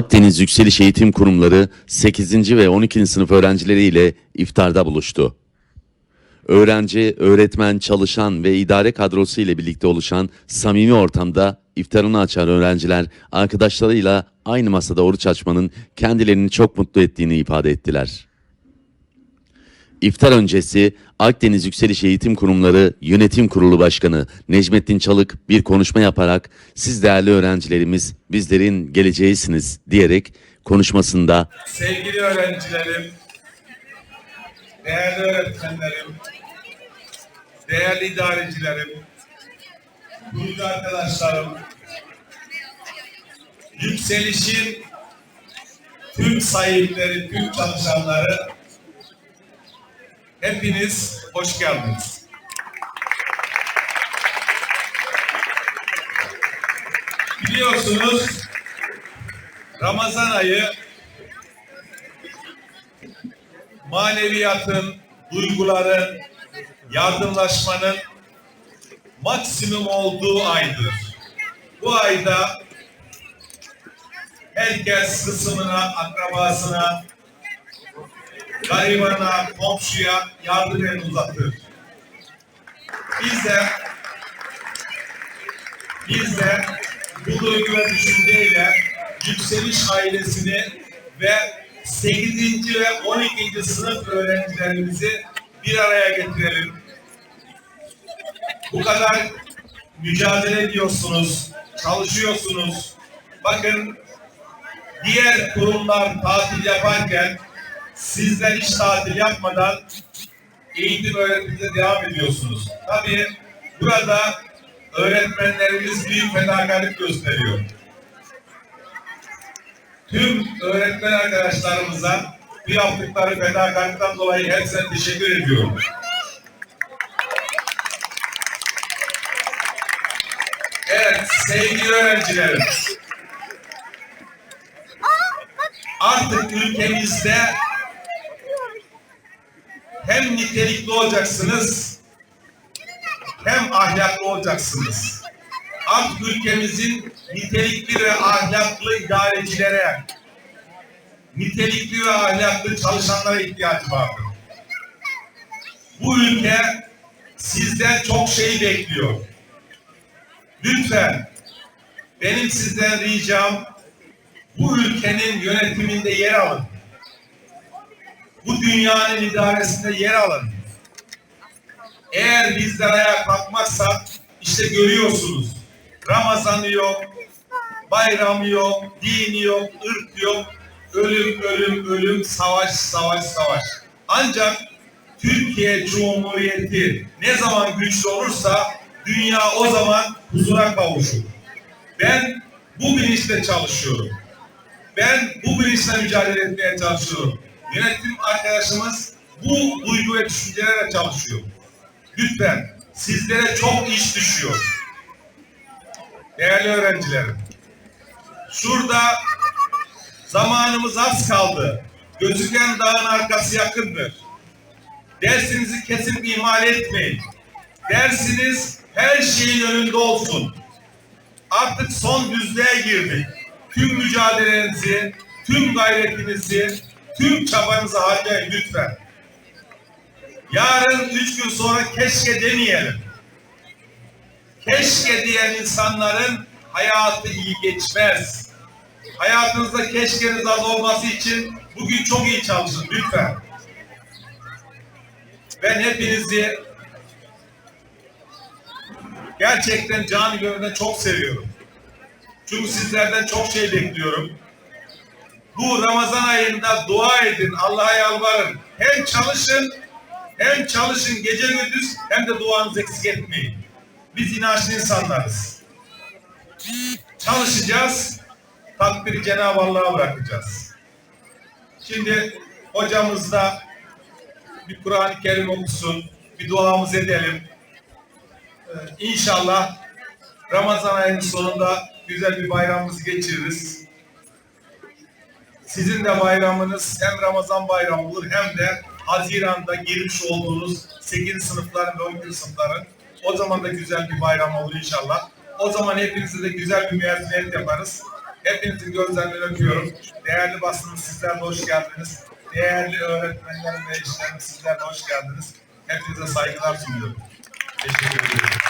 Akdeniz Yükseliş Eğitim Kurumları 8. ve 12. sınıf öğrencileriyle iftarda buluştu. Öğrenci, öğretmen, çalışan ve idare kadrosu ile birlikte oluşan samimi ortamda iftarını açan öğrenciler arkadaşlarıyla aynı masada oruç açmanın kendilerini çok mutlu ettiğini ifade ettiler. İftar öncesi Akdeniz Yükseliş Eğitim Kurumları Yönetim Kurulu Başkanı Necmettin Çalık bir konuşma yaparak siz değerli öğrencilerimiz bizlerin geleceğisiniz diyerek konuşmasında sevgili öğrencilerim, değerli öğretmenlerim, değerli idarecilerim, kurucu arkadaşlarım, yükselişin tüm sahipleri, tüm çalışanları, hepiniz hoş geldiniz. Biliyorsunuz Ramazan ayı maneviyatın, duyguların, yardımlaşmanın maksimum olduğu aydır. Bu ayda herkes kısmına, akrabasına, garibana, komşuya yardım el uzatır. Biz de biz de bu duygu ve düşünceyle yükseliş ailesini ve 8. ve 12. sınıf öğrencilerimizi bir araya getirelim. Bu kadar mücadele ediyorsunuz, çalışıyorsunuz. Bakın diğer kurumlar tatil yaparken sizler hiç tatil yapmadan eğitim öğretimine devam ediyorsunuz. Tabii burada öğretmenlerimiz büyük fedakarlık gösteriyor. Tüm öğretmen arkadaşlarımıza bu yaptıkları fedakarlıktan dolayı hepsine teşekkür ediyorum. Evet sevgili öğrencilerim. Artık ülkemizde hem nitelikli olacaksınız hem ahlaklı olacaksınız. Artık ülkemizin nitelikli ve ahlaklı idarecilere, nitelikli ve ahlaklı çalışanlara ihtiyacı vardır. Bu ülke sizden çok şey bekliyor. Lütfen benim sizden ricam bu ülkenin yönetiminde yer alın. Bu dünyanın idaresinde yer alın. Eğer bizler ayağa kalkmazsak işte görüyorsunuz. Ramazanı yok, bayramı yok, dini yok, ırk yok. Ölüm, ölüm, ölüm, savaş, savaş, savaş. Ancak Türkiye Cumhuriyeti ne zaman güçlü olursa dünya o zaman huzura kavuşur. Ben bu bilinçle çalışıyorum. Ben bu bilinçle mücadele etmeye çalışıyorum. Yönetim arkadaşımız bu duygu ve düşüncelerle çalışıyor. Lütfen sizlere çok iş düşüyor. Değerli öğrencilerim. Şurada zamanımız az kaldı. Gözüken dağın arkası yakındır. Dersinizi kesin ihmal etmeyin. Dersiniz her şeyin önünde olsun. Artık son düzlüğe girdik. Tüm mücadelenizi, tüm gayretinizi, tüm çabanızı harcayın lütfen. Yarın üç gün sonra keşke demeyelim. Keşke diyen insanların hayatı iyi geçmez. Hayatınızda keşkeniz az olması için bugün çok iyi çalışın lütfen. Ben hepinizi gerçekten canı gönülden çok seviyorum. Çünkü sizlerden çok şey bekliyorum. Bu Ramazan ayında dua edin, Allah'a yalvarın. Hem çalışın, hem çalışın gece gündüz hem de duanızı eksik etmeyin. Biz inançlı insanlarız. Çalışacağız, takdiri Cenab-ı Allah'a bırakacağız. Şimdi hocamız da bir Kur'an-ı Kerim okusun, bir duamız edelim. Ee, İnşallah Ramazan ayının sonunda güzel bir bayramımızı geçiririz. Sizin de bayramınız hem Ramazan bayramı olur hem de Haziran'da girmiş olduğunuz 8. sınıfların ve 12. sınıfların o zaman da güzel bir bayram olur inşallah. O zaman hepinize de güzel bir mezuniyet yaparız. Hepinizin gözlerinden öpüyorum. Değerli basınız sizler de hoş geldiniz. Değerli öğretmenlerim ve işlerim sizler de hoş geldiniz. Hepinize saygılar sunuyorum. Teşekkür ederim.